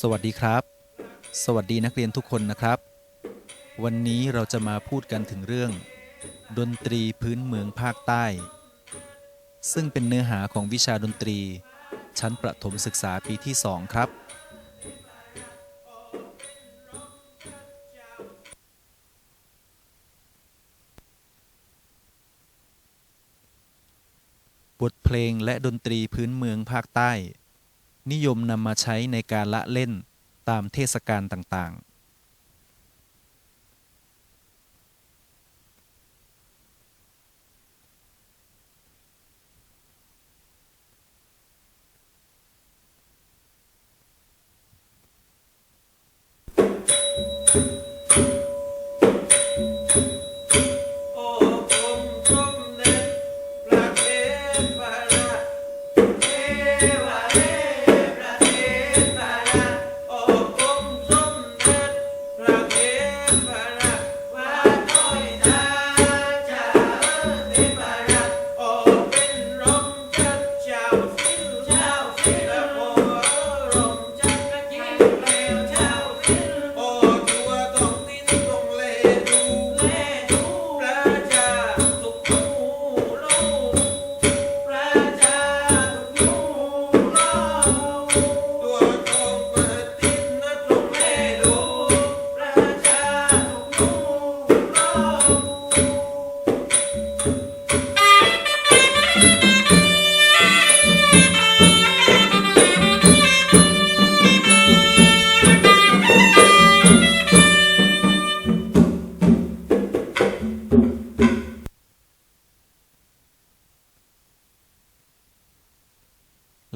สวัสดีครับ สวัสดีนักเรียนทุกคนนะครับ วันนี้เราจะมาพูดกันถึงเรื่อง ดนตรีพื้นเมืองภาคใต้ ซึ่งเป็นเนื้อหาของวิชาดนตรี ชั้นประถมศึกษาปีที่ 2 ครับ บทเพลงและดนตรีพื้นเมืองภาคใต้ นิยมนำมาใช้ในการละเล่นตามเทศกาลต่างๆ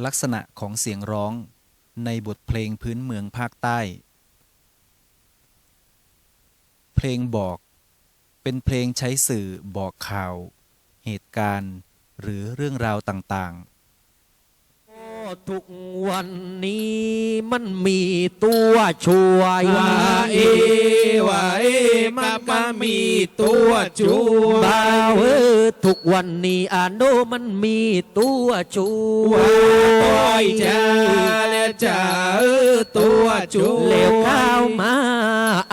ลักษณะของเสียงร้องในบทเพลงพื้นเมืองภาคใต้ เพลงบอก เป็นเพลงใช้สื่อบอกข่าว เหตุการณ์ หรือเรื่องราวต่าง ทุกวันนี้มันมีตัวช่วยว่าเอว่าเอมันก็มีตัวช่วยบ่าวเออทุกวันนี้อาโนมันมีตัวช่วยปล่อยจ้าแล้วจ้าเออตัวช่วยเลวข้าวมา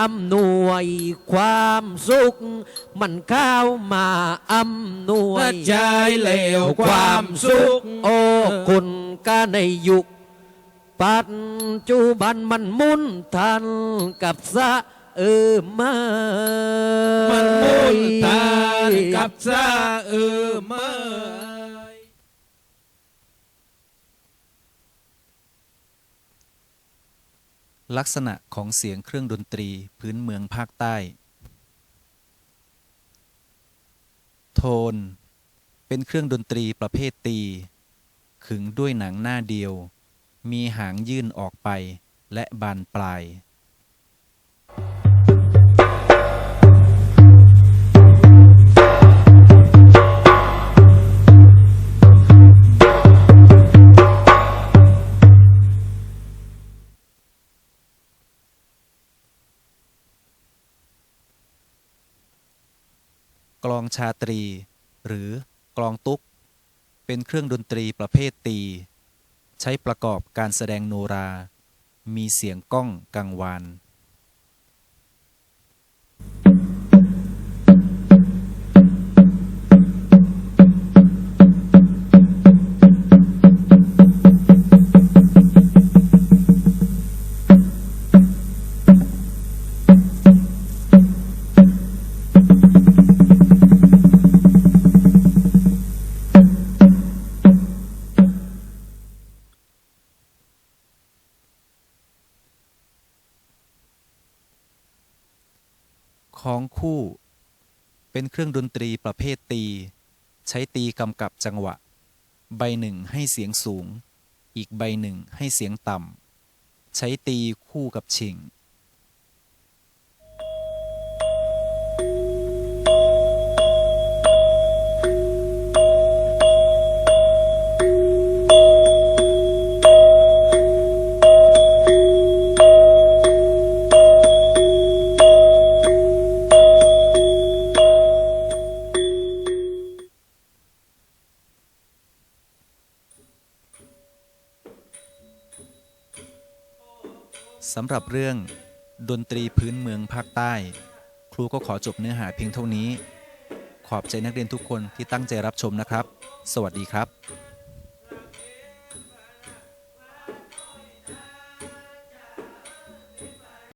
อำนวยความสุข มันข้าวมาอำนวกระยจายเหลวความสุข โอ้คุณ ก็ในยุค ปัจจุบันมันมุนทันกับสะเออมามันมุนทานกับซาเออเมยลักษณะของเสียงเครื่องดนตรีพื้นเมืองภาคใต้ โทน เป็นเครื่องดนตรีประเภทตี ขึงด้วยหนังหน้าเดียว มีหางยื่นออกไปและบานปลายกลองชาตรี หรือกลองตุ๊ก เป็นเครื่องดนตรีประเภทตี ใช้ประกอบการแสดงโนรา มีเสียงก้องกังวาน ของคู่ เป็นเครื่องดนตรีประเภทตี ใช้ตีกำกับจังหวะ ใบหนึ่งให้เสียงสูง อีกใบหนึ่งให้เสียงต่ำ ใช้ตีคู่กับชิง สำหรับเรื่อง ดนตรีพื้นเมืองภาคใต้ ครูก็ขอจบเนื้อหาเพียงเท่านี้ ขอบใจนักเรียนทุกคนที่ตั้งใจรับชมนะครับ สวัสดีครับ